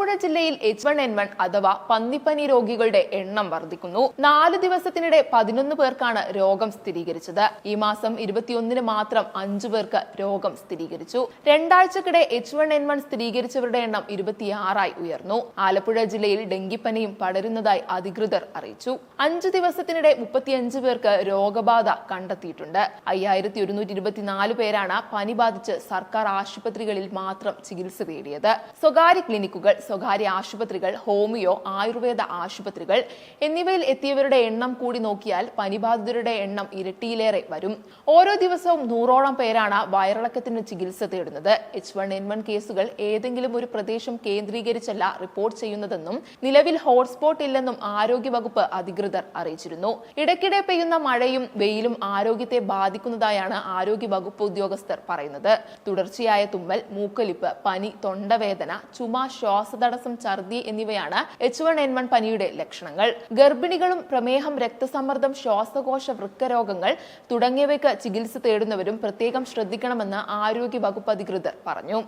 ആലപ്പുഴ ജില്ലയിൽ H one N one അഥവാ പന്നിപ്പനി രോഗികളുടെ എണ്ണം വർദ്ധിക്കുന്നു നാല് ദിവസത്തിനിടെ പതിനൊന്ന് പേർക്കാണ് രോഗം സ്ഥിരീകരിച്ചത്. ഈ മാസം ഇരുപത്തിയൊന്നിന് മാത്രം അഞ്ചു പേർക്ക് രോഗം സ്ഥിരീകരിച്ചു. രണ്ടാഴ്ചക്കിടെ എച്ച് വൺ എൻ വൺ സ്ഥിരീകരിച്ചവരുടെ എണ്ണം ഇരുപത്തിയാറായി ഉയർന്നു. ആലപ്പുഴ ജില്ലയിൽ ഡെങ്കിപ്പനിയും പടരുന്നതായി അധികൃതർ അറിയിച്ചു. അഞ്ചു ദിവസത്തിനിടെ മുപ്പത്തിയഞ്ച് പേർക്ക് രോഗബാധ കണ്ടെത്തിയിട്ടുണ്ട്. അയ്യായിരത്തി ഒരുന്നൂറ്റി ഇരുപത്തിനാല് പേരാണ് പനി ബാധിച്ച് സർക്കാർ ആശുപത്രികളിൽ മാത്രം ചികിത്സ തേടിയത്. സ്വകാര്യ ക്ലിനിക്കുകൾ സ്വകാര്യ ആശുപത്രികൾ ഹോമിയോ ആയുർവേദ ആശുപത്രികൾ എന്നിവയിൽ എത്തിയവരുടെ എണ്ണം കൂടി നോക്കിയാൽ പനിബാധിതരുടെ എണ്ണം ഇരട്ടിയിലേറെ വരും. ഓരോ ദിവസവും നൂറോളം പേരാണ് വയറിളക്കത്തിന് ചികിത്സ തേടുന്നത്. എച്ച് വൺ എൻ വൺ കേസുകൾ ഏതെങ്കിലും ഒരു പ്രദേശം കേന്ദ്രീകരിച്ചല്ല റിപ്പോർട്ട് ചെയ്യുന്നതെന്നും നിലവിൽ ഹോട്ട്സ്പോട്ട് ഇല്ലെന്നും ആരോഗ്യവകുപ്പ് അധികൃതർ അറിയിച്ചിരുന്നു. ഇടയ്ക്കിടെ പെയ്യുന്ന മഴയും വെയിലും ആരോഗ്യത്തെ ബാധിക്കുന്നതായാണ് ആരോഗ്യ വകുപ്പ് ഉദ്യോഗസ്ഥർ പറയുന്നത്. തുടർച്ചയായ തുമ്മൽ മൂക്കൊലിപ്പ് പനി തൊണ്ടവേദന ചുമ ശ്വാസതടസ്സം ഛർദി എന്നിവയാണ് എച്ച് വൺ എൻ വൺ പനിയുടെ ലക്ഷണങ്ങൾ. ഗർഭിണികളും പ്രമേഹം രക്തസമ്മർദ്ദം ശ്വാസകോശ വൃക്കരോഗങ്ങൾ തുടങ്ങിയവയ്ക്ക് ചികിത്സ തേടുന്നവരും പ്രത്യേകം ശ്രദ്ധിക്കണമെന്ന് ആരോഗ്യ വകുപ്പ് അധികൃതർ പറഞ്ഞു.